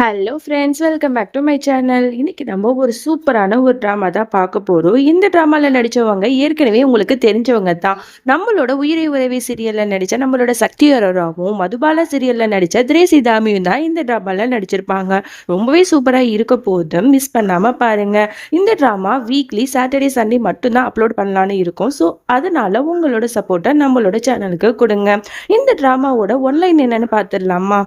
Hello friends welcome back to my channel இன்னைக்கு நம்ம ஒரு சூப்பரான ஒரு ட்ராமா தான் பார்க்க போகிறோம் இந்த ட்ராமாவில் நடித்தவங்க ஏற்கனவே உங்களுக்கு தெரிஞ்சவங்க தான். நம்மளோட உயிரை உறவி சீரியலில் நடித்த நம்மளோட சக்தி அரோராவும் மதுபாலா சீரியலில் நடித்த திரேசி தாமியும் தான் இந்த ட்ராமாவில் நடிச்சிருப்பாங்க. ரொம்பவே சூப்பராக இருக்க போதும். மிஸ் பண்ணாமல் பாருங்கள் இந்த ட்ராமா வீக்லி சாட்டர்டே சண்டே மட்டும்தான் அப்லோட் பண்ணலான்னு இருக்கும். ஸோ அதனால் உங்களோட சப்போர்ட்டை நம்மளோட சேனலுக்கு கொடுங்க. இந்த ட்ராமாவோட ஒன்லைன் என்னென்னு பார்த்துடலாமா?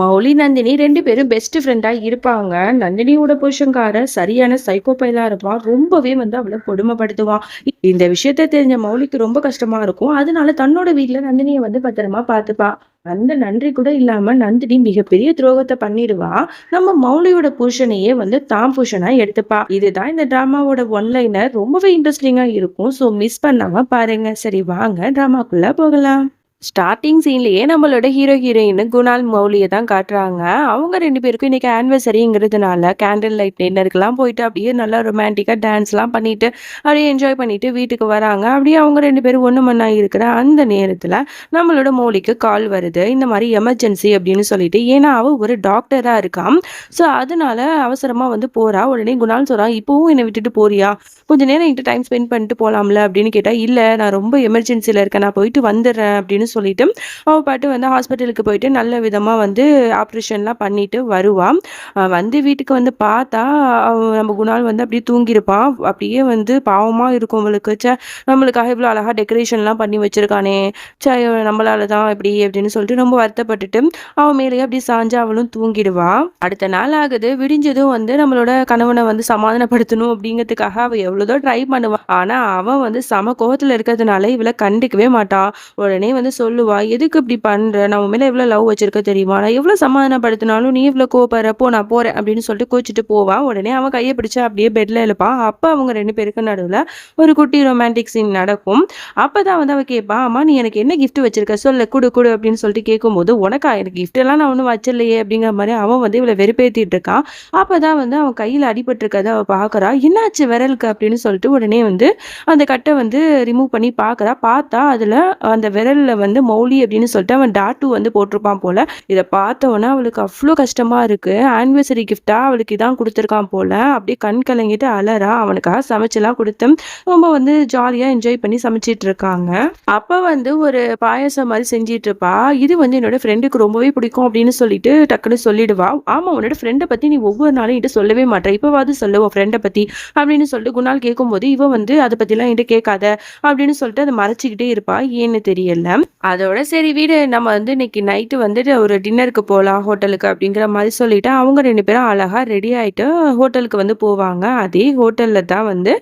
மௌலி நந்தினி ரெண்டு பேரும் பெஸ்ட் ஃப்ரெண்டாக இருப்பாங்க. நந்தினியோட புருஷங்கார சரியான சைக்கோபைலா இருப்பான். ரொம்பவே வந்து அவளை கொடுமைப்படுத்துவான். இந்த விஷயத்த தெரிஞ்ச மௌலிக்கு ரொம்ப கஷ்டமா இருக்கும். அதனால தன்னோட வீட்டில் நந்தினியை வந்து பத்திரமா பார்த்துப்பா. அந்த நன்றி கூட இல்லாம நந்தினி மிகப்பெரிய துரோகத்தை பண்ணிடுவா. நம்ம மௌலியோட புருஷனையே வந்து தாம் புருஷனா எடுத்துப்பா. இதுதான் இந்த டிராமாவோட ஒன்லைனர் ரொம்பவே இன்ட்ரெஸ்டிங்கா இருக்கும். ஸோ மிஸ் பண்ணாம பாருங்க. சரி வாங்க. டிராமாக்குள்ள போகலாம். ஸ்டார்டிங் சீன்லேயே நம்மளோட ஹீரோ ஹீரோயின் குணால் மௌலியை தான் காட்டுறாங்க. அவங்க ரெண்டு பேருக்கும் இன்னைக்கு ஆனிவர்சரிங்கிறதுனால கேண்டில் லைட் டின்னருக்குலாம் போயிட்டு அப்படியே நல்லா ரொமான்டிக்காக டான்ஸ்லாம் பண்ணிட்டு அப்படியே என்ஜாய் பண்ணிட்டு வீட்டுக்கு வராங்க. அப்படியே அவங்க ரெண்டு பேரும் ஒன்று மண்ணாக இருக்கிற அந்த நேரத்தில் நம்மளோட மௌலிக்கு கால் வருது. இந்த மாதிரி எமர்ஜென்சி அப்படின்னு சொல்லிட்டு. ஏன்னா அவள் ஒரு டாக்டராக இருக்கான் ஸோ அதனால அவசரமாக வந்து போறா. உடனே குணால் சொல்கிறான் இப்போவும் என்னை விட்டுட்டு போறியா? கொஞ்சம் நேரம் என்கிட்ட டைம் ஸ்பெண்ட் பண்ணிட்டு போகலாம்ல அப்படின்னு கேட்டால் இல்லை நான் ரொம்ப எமர்ஜென்சியில் இருக்கேன். நான் போயிட்டு வந்துடுறேன். அப்படின்னு சொல்லிட்டு அவள் பாட்டு வந்து ஹாஸ்பிட்டலுக்கு போயிட்டு நல்ல விதமாக வந்து ஆப்ரேஷன்லாம் பண்ணிட்டு வருவான் வந்து வீட்டுக்கு வந்து பார்த்தா நம்ம குணால் வந்து அப்படியே தூங்கியிருப்பான் அப்படியே வந்து பாவமாக இருக்கும் அவளுக்கு. சே நம்மளுக்காக இவ்வளோ அழகாக டெக்கரேஷன்லாம் பண்ணி வச்சிருக்கானே. சே நம்மளால தான் இப்படி அப்படின்னு சொல்லிட்டு ரொம்ப வருத்தப்பட்டுட்டு அவன் மேலேயே அப்படி சாஞ்சு அவளும் தூங்கிடுவா. அடுத்த நாள் ஆகுது. விடிஞ்சதும் வந்து நம்மளோட கணவனை வந்து சமாதானப்படுத்தணும் அப்படிங்கிறதுக்காக அவள் எவ்வளோதோ ட்ரை பண்ணுவான் ஆனால் அவன் வந்து சம கோபத்தில் இருக்கிறதுனால இவளை கண்டுக்கவே மாட்டான் உடனே வந்து சொல்லுவா எதுக்கு இப்படி பண்ற? நான் உன் மேல எவ்வளவு லவ் வச்சிருக்க தெரியுமா? நான் எவ்வளவு சமாதானப்படுத்தினாலும் நீ இவ்வளவு கோவப்படுற நான் போறேன் அப்படின்னு சொல்லிட்டு கோச்சிட்டு போவான் உடனே அவன் கையை பிடிச்சா அப்படியே பெட்ல எழுப்பான் அப்ப அவங்க ரெண்டு பேருக்கு நடுவுல ஒரு குட்டி ரொமான்டிக் சீன் நடக்கும். அப்பதான் வந்து அவன் கேட்பா அம்மா நீ எனக்கு என்ன கிஃப்ட் வச்சிருக்க? சொல்லு குடு குடு அப்படின்னு சொல்லிட்டு கேட்கும்போது உனக்கா? எனக்கு கிஃப்ட் எல்லாம் நான் ஒன்றும் வச்சிடலையே அப்படிங்கிற மாதிரி அவன் வந்து இவளை வெறுப்பேத்திட்டு இருக்கான் அப்பதான் வந்து அவன் கையில அடிபட்டு அவள் அவ பாக்குறா. என்னாச்சு விரலுக்கு? அப்படின்னு சொல்லிட்டு உடனே வந்து அந்த கட்டை வந்து ரிமூவ் பண்ணி பார்க்கறா பார்த்தா அதுல அந்த விரல்ல வந்து வந்து மௌலி அப்படின்னு சொல்லிட்டு அவன் டாட்டு வந்து போட்டிருப்பான் போல. இதை பார்த்தவொன்னே அவளுக்கு அவ்வளோ கஷ்டமா இருக்கு. ஆனிவர்சரி கிஃப்டா அவளுக்கு இதான் கொடுத்துருக்கான் போல. அப்படியே கண் கலங்கிட்டு அலறா அவனுக்காக சமைச்செல்லாம் கொடுத்து ரொம்ப வந்து ஜாலியா என்ஜாய் பண்ணி சமைச்சிட்டு இருக்காங்க. அப்ப வந்து ஒரு பாயாசம் மாதிரி செஞ்சிட்டு இருப்பா. இது வந்து என்னோட ஃப்ரெண்டுக்கு ரொம்பவே பிடிக்கும் அப்படின்னு சொல்லிட்டு டக்குன்னு சொல்லிடுவா. ஆமா உன்னோட ஃப்ரெண்டை பத்தி நீ ஒவ்வொரு நாளும் என்கிட்ட சொல்லவே மாட்டேன் இப்பவாவது சொல்லுவோம் ஃப்ரெண்டை பத்தி அப்படின்னு சொல்லிட்டு குணால் கேட்கும்போது இவன் வந்து அதை பத்திலாம் என்கிட்ட கேட்காத அப்படின்னு சொல்லிட்டு அதை மறைச்சிக்கிட்டே இருப்பா. ஏன்னு தெரியல. அதோட சரி வீடு நம்ம வந்து இன்னைக்கு நைட்டு வந்துட்டு ஒரு டின்னருக்கு போகலாம் ஹோட்டலுக்கு அப்படிங்கிற மாதிரி சொல்லிட்டு அவங்க ரெண்டு பேரும் அழகாக ரெடி ஆகிட்டு ஹோட்டலுக்கு வந்து போவாங்க. அதே ஹோட்டலில் தான் வந்து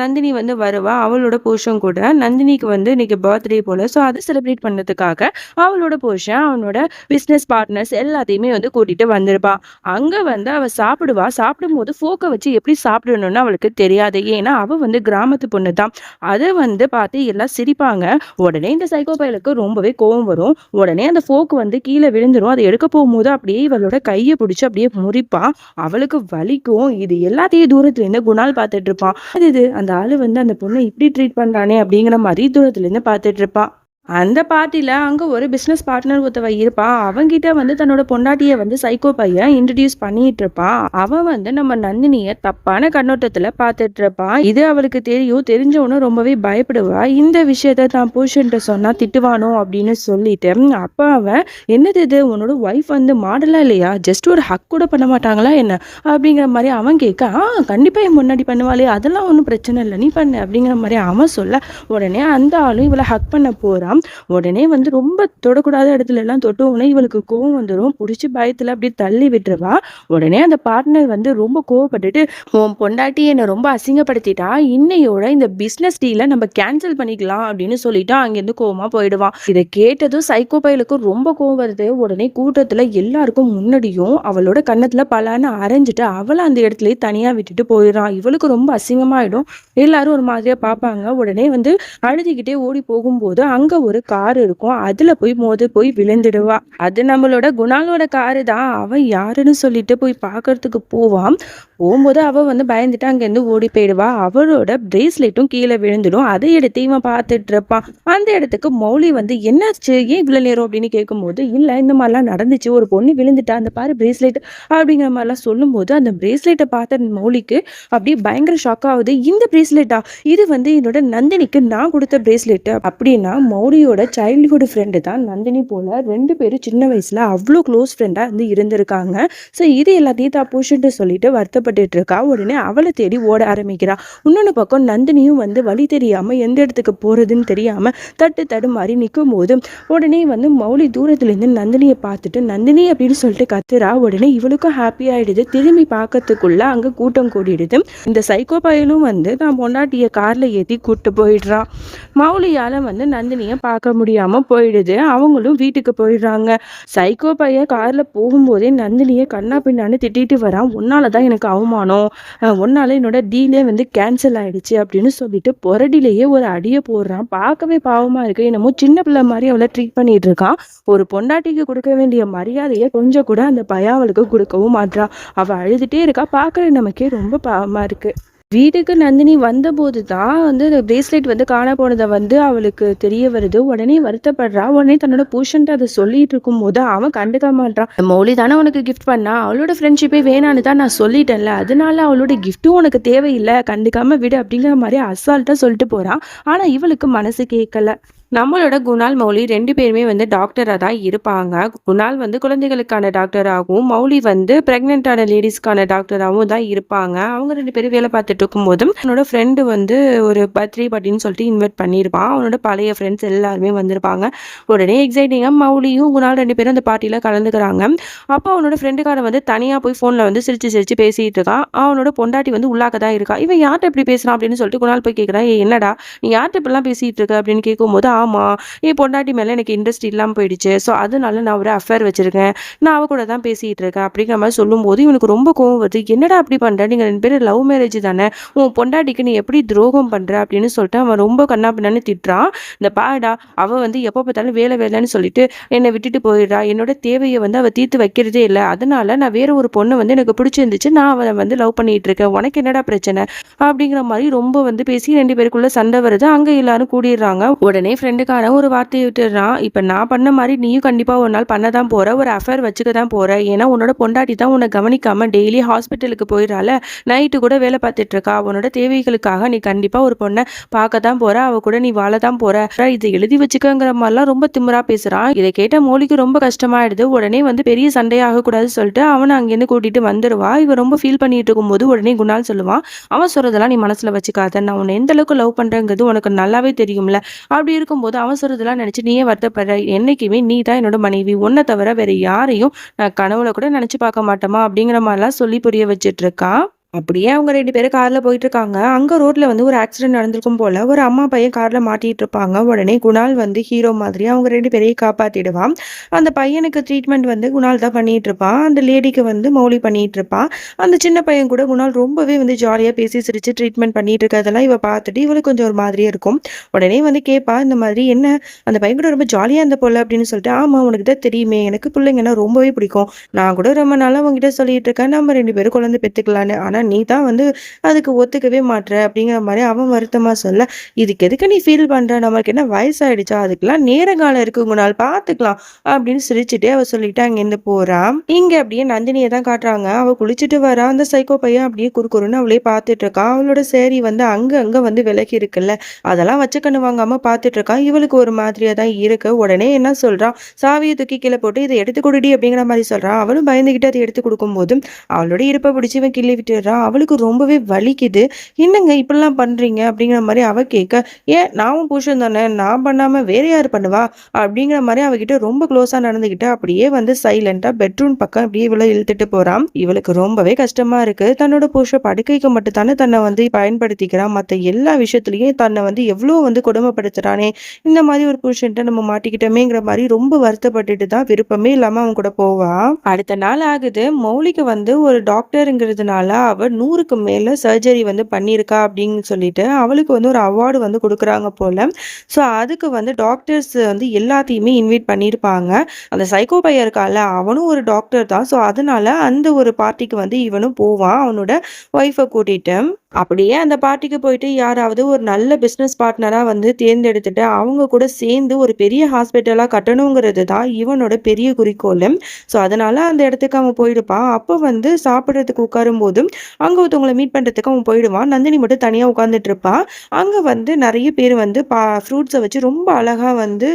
நந்தினி வந்து வருவா அவளோட போர்ஷன் கூட. நந்தினிக்கு வந்து இன்னைக்கு பர்த்டே போல் ஸோ அதை செலிப்ரேட் பண்ணதுக்காக அவளோட போர்ஷன் அவனோட பிஸ்னஸ் பார்ட்னர்ஸ் எல்லாத்தையுமே வந்து கூட்டிகிட்டு வந்திருப்பா. அங்கே வந்து அவள் சாப்பிடுவா. சாப்பிடும்போது ஃபோக்கை வச்சு எப்படி சாப்பிடணும்னு அவளுக்கு தெரியாது. ஏன்னா அவள் வந்து கிராமத்து பொண்ணு தான் அதை வந்து பார்த்து எல்லாம் சிரிப்பாங்க. உடனே இந்த சைக்கோ பயலுக்கு ரொம்பவே கோவம் வரும். உடனே அந்த ஃபோக்கு வந்து கீழே விழுந்துரும். அதை எடுக்க போகும்போது அப்படியே இவளோட கையை பிடிச்சி அப்படியே முறிப்பா. அவளுக்கு வலிக்கும். இது எல்லாத்தையும் தூரத்துல இருந்து குணால் பார்த்துட்டு இருப்பான் அது இது அந்த ஆளு வந்து அந்த பொண்ணை இப்படி ட்ரீட் பண்றானே அப்படிங்கிற மாதிரி தூரத்துல இருந்து பார்த்துட்டு இருப்பான் அந்த பார்ட்டியில் அங்கே ஒரு பிஸ்னஸ் பார்ட்னர் ஒருத்தவ இருப்பான் அவங்கிட்ட வந்து தன்னோட பொண்டாட்டியை வந்து சைக்கோ பையன் இன்ட்ரடியூஸ் பண்ணிட்டு இருப்பான் அவன் வந்து நம்ம நந்தினியை தப்பான கண்ணோட்டத்தில் பார்த்துட்டு இருப்பான் இது அவளுக்கு தெரியும். தெரிஞ்சவனும் ரொம்பவே பயப்படுவா. இந்த விஷயத்த தான் புருஷன்ட்ட சொன்னால் திட்டுவானோ அப்படின்னு சொல்லிட்டு அப்போ அவன் என்னது இது? உன்னோட ஒய்ஃப் வந்து மாடலாக இல்லையா? ஜஸ்ட் ஒரு ஹக் கூட பண்ண மாட்டாங்களா என்ன? அப்படிங்கிற மாதிரி அவன் கேட்க ஆ கண்டிப்பாக என் முன்னாடி பண்ணுவாளே. அதெல்லாம் ஒன்றும் பிரச்சனை இல்லை. நீ பண்ணு. அப்படிங்கிற மாதிரி அவன் சொல்ல உடனே அந்த ஆளும் இவளை ஹக் பண்ண போறான் உடனே வந்து ரொம்ப தொடக்கூடாத இடத்துல எல்லாம் தொட்ட உடனே இவளுக்கு கோவம் வந்துடும் பிடிச்சி பயத்துல அப்படியே தள்ளி விட்டுருவா. உடனே அந்த பார்ட்னர் வந்து ரொம்ப கோவப்பட்டுட்டு உன் பொண்டாட்டி என்னை ரொம்ப அசிங்கப்படுத்திட்டா. இன்னையோட இந்த பிஸ்னஸ் டீலை நம்ம கேன்சல் பண்ணிக்கலாம் அப்படின்னு சொல்லிட்டு. அங்கேருந்து கோவமா போயிடுவான் இதை கேட்டதும் சைக்கோ பயலுக்கு ரொம்ப கோவம் வருது. உடனே கூட்டத்துல எல்லாருக்கும் முன்னாடியும் அவளோட கன்னத்துல பலான்னு அரைஞ்சிட்டு அவளை அந்த இடத்துலயே தனியா விட்டுட்டு போயிடுறான் இவளுக்கு ரொம்ப அசிங்கமாயிடும். எல்லாரும் ஒரு மாதிரியா பார்ப்பாங்க. உடனே வந்து அழுதுகிட்டே ஓடி போகும்போது அங்க ஒரு கார் இருக்கும். அதுல போய் மோதி போய் விழுந்துடுவா. அது நம்மளோட குணாலோட காரு தான். அவன் யாருன்னு சொல்லிட்டு போய் பார்க்கறதுக்கு போவான் போகும்போது அவ வந்து பயந்துட்டு அங்கேருந்து ஓடி போயிடுவா. அவளோட பிரேஸ்லெட்டும் கீழே விழுந்துடும். அதை எடுத்து இவன் பார்த்துட்டு இருப்பான். அந்த இடத்துக்கு மௌலி வந்து என்னாச்சு? ஏன் இவ்வளோ நேரம்? அப்படின்னு கேட்கும்போது இல்லை இந்த மாதிரிலாம் நடந்துச்சு. ஒரு பொண்ணு விழுந்துட்டா அந்த பாரு பிரேஸ்லெட். அப்படிங்கிற மாதிரிலாம் சொல்லும்போது அந்த பிரேஸ்லெட்டை பார்த்த மௌலிக்கு அப்படியே பயங்கர ஷாக் ஆகுது. இந்த பிரேஸ்லெட்டா? இது வந்து என்னோட நந்தினிக்கு நான் கொடுத்த பிரேஸ்லெட்டு. அப்படின்னா மௌலியோட சைல்ட்ஹுட் ஃப்ரெண்டு தான் நந்தினி போல ரெண்டு பேரும் சின்ன வயசுல அவ்வளோ க்ளோஸ் ஃப்ரெண்டாக வந்து இருந்திருக்காங்க. ஸோ இது எல்லாத்தையும் தான் தப்புச்சுட்டு சொல்லிட்டு வருத்தப்பட்டு இருக்கா. உடனே அவளை தேடி ஓட ஆரம்பிக்கிறா. இன்னொன்று பக்கம் நந்தினியும் வந்து வழி தெரியாமல் எந்த இடத்துக்கு போகிறதுன்னு தெரியாமல் தட்டு தடுமாறி நிற்கும் போது உடனே வந்து மௌலி தூரத்துலேருந்து நந்தினியை பார்த்துட்டு நந்தினி அப்படின்னு சொல்லிட்டு கத்துறா. உடனே இவளுக்கும் ஹாப்பி ஆகிடுது திரும்பி பார்க்கறதுக்குள்ள அங்கே கூட்டம் கூடிடுது. இந்த சைக்கோ பயலும் வந்து தான் பொண்டாட்டியை காரில் ஏற்றி கூப்பிட்டு போயிடுறான் மௌலியால் வந்து நந்தினியை பார்க்க முடியாம போயிடுது. அவங்களும் வீட்டுக்கு போயிடுறாங்க. சைக்கோ பையன் கார்ல போகும்போதே நந்தினியை கண்ணா பின்னான்னு திட்டிட்டு வரான். உன்னால தான் எனக்கு அவமானம். உன்னால என்னோட டீலே வந்து கேன்சல் ஆயிடுச்சு அப்படின்னு சொல்லிட்டு புரடிலேயே ஒரு அடியை போடுறான். பார்க்கவே பாவமா இருக்கு. என்னமோ சின்ன பிள்ளை மாதிரி அவளை ட்ரீட் பண்ணிட்டு இருக்கான். ஒரு பொண்டாட்டிக்கு கொடுக்க வேண்டிய மரியாதையை கொஞ்சம் கூட அந்த பையன் அவளுக்கு கொடுக்கவும் மாட்றா அவள் அழுதுட்டே இருக்கா. பார்க்குற நமக்கே ரொம்ப பாவமா இருக்கு. வீட்டுக்கு நந்தினி வந்தபோது தான் வந்து பிரேஸ்லெட் வந்து காண போனதை வந்து அவளுக்கு தெரிய வருது. உடனே வருத்தப்படுறா. உடனே தன்னோட பூஷன்ட்டு அதை சொல்லிட்டு இருக்கும்போது அவன் கண்டுக்க மாட்டான் மௌலி தானே உனக்கு கிஃப்ட் பண்ணா? அவளோட ஃப்ரெண்ட்ஷிப்பே வேணான்னு தான் நான் சொல்லிட்டேன்ல. அதனால அவளோட கிஃப்ட்டும் உனக்கு தேவையில்லை. கண்டுக்காம விடு அப்படிங்கிற மாதிரி அசால்ட்டா சொல்லிட்டு போறான். ஆனா இவளுக்கு மனசு கேட்கல நம்மளோட குணால் மௌலி ரெண்டு பேருமே வந்து டாக்டராக தான் இருப்பாங்க. குணால் வந்து குழந்தைகளுக்கான டாக்டராகவும் மௌலி வந்து ப்ரெக்னென்ட்டான லேடிஸ்க்கான டாக்டராகவும் தான் இருப்பாங்க. அவங்க ரெண்டு பேரும் வேலை பார்த்துட்டு இருக்கும்போதும் அவனோட ஃப்ரெண்டு வந்து ஒரு பர்த்டே பார்ட்டின்னு சொல்லிட்டு இன்வைட் பண்ணியிருப்பான். அவனோட பழைய ஃப்ரெண்ட்ஸ் எல்லாருமே வந்திருப்பாங்க. உடனே எக்ஸைட்டிங்காக மௌலியும் குணால் ரெண்டு பேரும் அந்த பார்ட்டியில் கலந்துக்கிறாங்க. அப்போ அவனோட ஃப்ரெண்டுக்காரன் வந்து தனியாக போய் ஃபோனில் வந்து சிரிச்சு சிரிச்சு பேசிகிட்டு இருக்கான். அவனோட பொண்டாட்டி வந்து உள்ளாக்க தான் இருக்கா. இவன் யார்கிட்ட இப்படி பேசுகிறான் அப்படின்னு சொல்லிட்டு குணால் போய் கேட்குறான் என்னடா? நீ யார்கிட்ட இப்படிலாம் பேசிகிட்டு இருக்க? அப்படின்னு கேட்கும்போது ஆமாம் என் பொண்டாட்டி மேலே எனக்கு இன்ட்ரெஸ்ட் இல்லாமல் போயிடுச்சு. ஸோ அதனால நான் ஒரு அஃபேர் வச்சுருக்கேன். நான் அவ கூட தான் பேசிகிட்டு இருக்கேன் அப்படிங்கிற மாதிரி சொல்லும்போது இவனுக்கு ரொம்ப கோவம் வருது. என்னடா அப்படி பண்ணுற நீங்கள் ரெண்டு பேரும் லவ் மேரேஜ் தானே? உன் பொண்டாட்டிக்கு நீ எப்படி துரோகம் பண்ணுற அப்படின்னு சொல்லிட்டு அவன் ரொம்ப கண்ணா பின்னான்னு திட்டுறான். இந்த பாடா அவள் வந்து எப்போ பார்த்தாலும் வேலை வேலைன்னு சொல்லிட்டு என்னை விட்டுட்டு போயிடுறா. என்னோட தேவையை வந்து அவள் தீர்த்து வைக்கிறதே இல்லை. அதனால நான் வேற ஒரு பொண்ணு வந்து எனக்கு பிடிச்சிருந்துச்சு. நான் அவனை வந்து லவ் பண்ணிட்டு இருக்கேன். உனக்கு என்னடா பிரச்சனை? அப்படிங்கிற மாதிரி ரொம்ப வந்து பேசி ரெண்டு பேருக்குள்ள சண்டை வருது. அங்கே எல்லாரும் கூடிடுறாங்க. உடனே ஃப்ரெண்டுக்காரன் ஒரு வார்த்தையை விட்டுடுறான். இப்போ நான் பண்ண மாதிரி நீயும் கண்டிப்பாக ஒரு நாள் பண்ண தான் போகிற ஒரு அஃபேர் வச்சுக்க தான் போகிற ஏன்னா உன்னோட பொண்டாட்டி தான் உன்னை கவனிக்காமல் டெய்லி ஹாஸ்பிட்டலுக்கு போயிடறால நைட்டு கூட வேலை பார்த்துட்டு இருக்கா. உன்னோட தேவைகளுக்காக நீ கண்டிப்பாக ஒரு பொண்ணை பார்க்க தான் போகிற அவ கூட நீ வாழ தான் போகிற இதை எழுதி வச்சுக்கங்கிற மாதிரிலாம் ரொம்ப திமிரா பேசுகிறான் இதை கேட்ட மோலிக்கு ரொம்ப கஷ்டமாயிடுது. உடனே வந்து பெரிய சண்டையாக கூடாதுன்னு சொல்லிட்டு அவனை அங்கேருந்து கூட்டிட்டு வந்துடுவா இவன் ரொம்ப ஃபீல் பண்ணிட்டு இருக்கும்போது உடனே குணால் சொல்லுவான் அவன் சொல்றதெல்லாம் நீ மனசில் வச்சுக்காத. நான் உன்னை எந்த அளவுக்கு லவ் பண்ணுறேங்கிறது உனக்கு நல்லாவே தெரியும்ல. அப்படி இருக்கும் அவன் அவசரத்தெல்லாம் நினச்சி நீயே வருத்தப்படுற என்றைக்குமே நீ தான் என்னோட மனைவி. உன்னை தவிர வேறு யாரையும் நான் கனவுல கூட நினச்சி பார்க்க மாட்டோமா அப்படிங்கிற மாதிரிலாம் சொல்லி புரிய வச்சிட்டு அப்படியே அவங்க ரெண்டு பேரும் காரில் போயிட்டு இருக்காங்க அங்கே ரோட்டில் வந்து ஒரு ஆக்சிடென்ட் நடந்திருக்கும் போல ஒரு அம்மா பையன் காரில் மாட்டிகிட்டு இருப்பாங்க உடனே குணால் வந்து ஹீரோ மாதிரி அவங்க ரெண்டு பேரையும் காப்பாற்றிடுவான் அந்த பையனுக்கு ட்ரீட்மெண்ட் வந்து குணால் தான் பண்ணிகிட்டு இருப்பான் அந்த லேடிக்கு வந்து மௌலி பண்ணிகிட்டு இருப்பான் அந்த சின்ன பையன் கூட குணால் ரொம்பவே வந்து ஜாலியாக பேசி சிரித்து ட்ரீட்மெண்ட் பண்ணிகிட்டு இருக்கிறதெல்லாம் இவ பார்த்துட்டு இவளுக்கு கொஞ்சம் ஒரு மாதிரியே இருக்கும். உடனே வந்து கேட்பா இந்த மாதிரி என்ன அந்த பையன் கூட ரொம்ப ஜாலியாக இருந்த போல அப்படின்னு சொல்லிட்டு ஆமாம் உனக்கு தான் தெரியுமே எனக்கு பிள்ளைங்கன்னா ரொம்பவே பிடிக்கும். நான் கூட ரொம்ப நாளாக உங்ககிட்ட சொல்லிட்டு இருக்கேன் நம்ம ரெண்டு பேரும் குழந்தை ஆனால் ஆனா நீ தான் வந்து அதுக்கு ஒத்துக்கவே மாட்ற அப்படிங்கிற மாதிரி அவன் வருத்தமாக சொல்ல இதுக்கு எதுக்கு நீ ஃபீல் பண்ற? நமக்கு என்ன வயசாயிடுச்சா? அதுக்கெல்லாம் நேரங்காலம் இருக்கு உங்க நாள் பார்த்துக்கலாம் அப்படின்னு சிரிச்சுட்டே அவள் சொல்லிட்டு அங்கேருந்து போகிறான் இங்கே அப்படியே நந்தினியை தான் காட்டுறாங்க. அவள் குளிச்சுட்டு வரா. அந்த சைக்கோ பையன் அப்படியே குறுக்குறுன்னு அவளே பார்த்துட்டு இருக்கா அவளோட சேரி வந்து அங்கே அங்கே வந்து விலகி இருக்குல்ல. அதெல்லாம் வச்சு கண்ணு வாங்காம பார்த்துட்டு இருக்கான். இவளுக்கு ஒரு மாதிரியா தான் இருக்கு. உடனே என்ன சொல்றான்? சாவியை தூக்கி கீழே போட்டு இதை எடுத்து கொடுடி அப்படிங்கிற மாதிரி சொல்கிறான் அவளும் பயந்துகிட்டு அதை எடுத்து கொடுக்கும்போது அவளோட இருப்பை பிடிச்சி இவன் கிள்ளி விட்டுறான் அவளுக்கு ரொம்பவே வலிக்குது. என்னங்க இப்படிலாம் பண்ணுறீங்க அப்படிங்கிற மாதிரி அவள் கேட்க ஏன்? நானும் புருஷன் தானே? நான் பண்ணாமல் வேற யார் பண்ணுவா? அப்படிங்கிற மாதிரி அவகிட்ட ரொம்ப க்ளோஸாக நடந்துக்கிட்டு அப்படியே வந்து சைலண்டா பெட்ரூம் பக்கம் அப்படியே இவளை இழுத்துட்டு போகிறான் இவளுக்கு ரொம்பவே கஷ்டமாக இருக்குது தன்னோட புருஷ படுக்கைக்கு மட்டும் தானே தன்னை வந்து பயன்படுத்திக்கிறான் மற்ற எல்லா விஷயத்துலையும் தன்னை வந்து எவ்வளோ வந்து கொடுமைப்படுத்துகிறானே இந்த மாதிரி ஒரு புருஷன்ட்ட நம்ம மாட்டிக்கிட்டோமேங்கிற மாதிரி ரொம்ப வருத்தப்பட்டுட்டு தான் விருப்பமே இல்லாமல் அவன் கூட போவா. அடுத்த நாள் ஆகுது. மௌலிக்கு வந்து ஒரு டாக்டருங்கிறதுனால அவ அவள் நூறுக்கு மேலே சர்ஜரி வந்து பண்ணியிருக்கா அப்படின்னு சொல்லிட்டு, அவளுக்கு வந்து ஒரு அவார்டு வந்து கொடுக்குறாங்க போல் ஸோ அதுக்கு வந்து டாக்டர்ஸ் வந்து எல்லாத்தையுமே இன்வைட் பண்ணியிருப்பாங்க. அந்த சைக்கோ பையன் இருக்கால அவனும் ஒரு டாக்டர் தான். ஸோ அதனால அந்த ஒரு பார்ட்டிக்கு வந்து இவனும் போவான். அவனோட ஒய்ஃபை கூட்டிகிட்டு அப்படியே அந்த பார்ட்டிக்கு போயிட்டு யாராவது ஒரு நல்ல பிஸ்னஸ் பார்ட்னராக வந்து தேர்ந்தெடுத்துட்டு, அவங்க கூட சேர்ந்து ஒரு பெரிய ஹாஸ்பிட்டலாக கட்டணுங்கிறது தான் இவனோட பெரிய குறிக்கோள் ஸோ அதனால் அந்த இடத்துக்கு அவன் போயிடுப்பான் அப்போ வந்து சாப்பிட்றதுக்கு உட்காரும் போதும் அங்கே ஒருத்தவங்கள மீட் பண்ணுறதுக்கு அவன் போயிடுவான். நந்தினி மட்டும் தனியாக உட்காந்துட்டு இருப்பான் அங்கே வந்து நிறைய பேர் வந்து பா ஃப்ரூட்ஸை வச்சு ரொம்ப அழகாக வந்து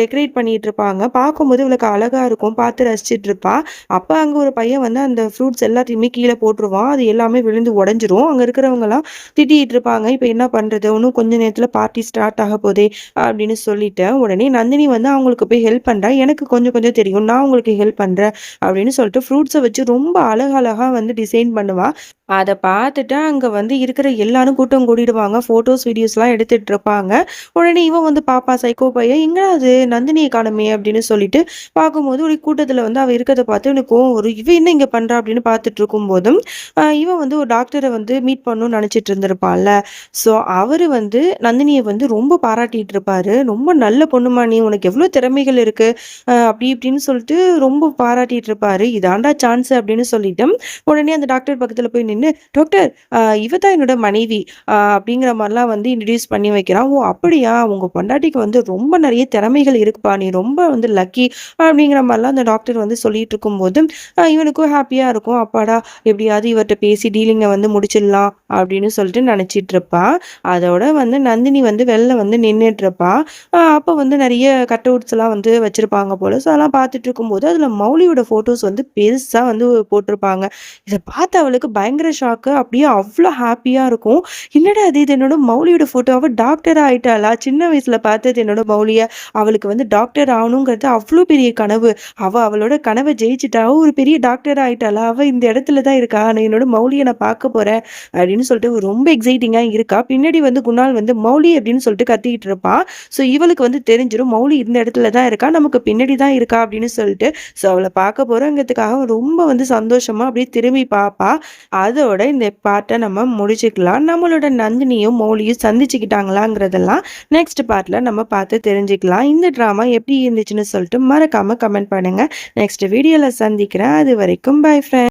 டெக்கரேட் பண்ணிட்டு இருப்பாங்க. பார்க்கும்போது இவளுக்கு அழகாக இருக்கும். பார்த்து ரசிச்சுட்டு இருப்பா. அப்போ அங்கே ஒரு பையன் வந்து அந்த ஃப்ரூட்ஸ் எல்லாத்தையுமே கீழே போட்டுருவான். அது எல்லாமே விழுந்து உடஞ்சிடும் அங்கே இருக்கிற இருக்கிறவங்கலாம் திட்டிகிட்டு இருப்பாங்க. இப்ப என்ன பண்றது? இன்னும் கொஞ்ச நேரத்துல பார்ட்டி ஸ்டார்ட் ஆக போதே அப்படின்னு சொல்லிட்டு, உடனே நந்தினி வந்து அவங்களுக்கு போய் ஹெல்ப் பண்றா. எனக்கு கொஞ்சம் கொஞ்சம் தெரியும். நான் உங்களுக்கு ஹெல்ப் பண்ணுறேன் அப்படின்னு சொல்லிட்டு ஃப்ரூட்ஸை வச்சு ரொம்ப அழகழகா வந்து டிசைன் பண்ணுவா. அதை பார்த்துட்டு அங்க வந்து இருக்கிற எல்லாரும் கூட்டம் கூடிடுவாங்க. ஃபோட்டோஸ், வீடியோஸ்லாம் எடுத்துட்டு இருப்பாங்க. உடனே இவன் வந்து பாப்பா சைக்கோ பையன். "எங்கடா அது நந்தினிய காணோமே!" அப்படின்னு சொல்லிட்டு பார்க்கும்போது ஒரு கூட்டத்துல வந்து அவ இருக்கிறத பார்த்து எனக்கு கோவம் வரும். இவன் என்ன இங்க பண்றா? அப்படின்னு பார்த்துட்டு இருக்கும்போதும், இவன் வந்து ஒரு டாக்டரை வந்து மீட் பண்ணணும்னு நினைச்சிட்டு இருந்திருப்பாள்ல ஸோ அவரு வந்து நந்தினியை வந்து ரொம்ப பாராட்டிட்டு இருப்பாரு. "ரொம்ப நல்ல பொண்ணுமா நீ. உனக்கு எவ்வளோ திறமைகள் இருக்கு." அப்படி இப்படின்னு சொல்லிட்டு ரொம்ப பாராட்டிட்டு இருப்பாரு. இதாண்டா சான்ஸ்" அப்படின்னு சொல்லிட்டு, உடனே அந்த டாக்டர் பக்கத்துல போய் நின்னு, "டாக்டர் அ இவ தான் என்னோட மனைவி" அப்படிங்கிற மாதிரிலாம் வந்து இன்ட்ரடியூஸ் பண்ணி வைக்கிறான். "ஓ! அப்படியா? உங்க பொண்டாட்டிக்கு வந்து ரொம்ப நிறைய திறமைகள் இருக்குப்பா. நீ ரொம்ப வந்து லக்கி" அப்படிங்கிற மாதிரிலாம் அந்த டாக்டர் வந்து சொல்லிட்டு இருக்கும்போது, இவனுக்கும் ஹாப்பியா இருக்கும். அப்பாடா! எப்படியாவது இவர்கிட்ட பேசி டீலிங்கை வந்து முடிச்சிடலாம் அப்படின்னு சொல்லிட்டு நினச்சிட்டு இருப்பா அதோட வந்து நந்தினி வந்து வெளில வந்து நின்றுட்டு இருப்பா. அப்போ வந்து நிறைய கட் அவுட்ஸ்லாம் வந்து வச்சிருப்பாங்க போல. ஸோ அதெல்லாம் பார்த்துட்டு இருக்கும்போது, அதில் மௌலியோட ஃபோட்டோஸ் வந்து பெருசாக வந்து போட்டிருப்பாங்க. இதை பார்த்து அவளுக்கு பயங்கர ஷாக்கு. அப்படியே அவ்வளோ ஹாப்பியாக இருக்கும். "என்னடா இது? இது என்னோட மௌலியோட ஃபோட்டோ. அவள் டாக்டர் ஆகிட்டாளா சின்ன வயசில் பார்த்தது என்னோட மௌலியை அவளுக்கு வந்து டாக்டர் ஆகணுங்கிறது அவ்வளோ பெரிய கனவு. அவள் அவளோட கனவை ஜெயிச்சிட்டா ஒரு பெரிய டாக்டர் ஆகிட்டாளா அவள் இந்த இடத்துல தான் இருக்கா. நான் என்னோட மௌலியை நான் பார்க்க போகிறேன் அப்படின்னு சொல்லிட்டு ரொம்ப எக்ஸைட்டிங்காக இருக்கா. பின்னாடி வந்து குணால் வந்து "மௌலி" அப்படின்னு சொல்லிட்டு கத்திக்கிட்டு இருப்பான். ஸோ இவளுக்கு வந்து தெரிஞ்சிடும் மௌலி இந்த இடத்துல தான் இருக்கா. நமக்கு பின்னாடி தான் இருக்கா அப்படின்னு சொல்லிட்டு, ஸோ அவளை பார்க்க போகிறோங்கிறதுக்காக ரொம்ப வந்து சந்தோஷமாக அப்படியே திரும்பி பார்ப்பா. அதோட இந்த பாட்டை நம்ம முடிச்சுக்கலாம். நம்மளோட நந்தினியும், மௌலியும் சந்திச்சுக்கிட்டாங்களாங்கிறதெல்லாம் நெக்ஸ்ட் பார்ட்டில் நம்ம பார்த்து தெரிஞ்சுக்கலாம். இந்த ட்ராமா எப்படி இருந்துச்சுன்னு சொல்லிட்டு மறக்காமல் கமெண்ட் பண்ணுங்க. நெக்ஸ்ட் வீடியோவில் சந்திக்கிறேன். அது வரைக்கும் பை ஃப்ரெண்ட்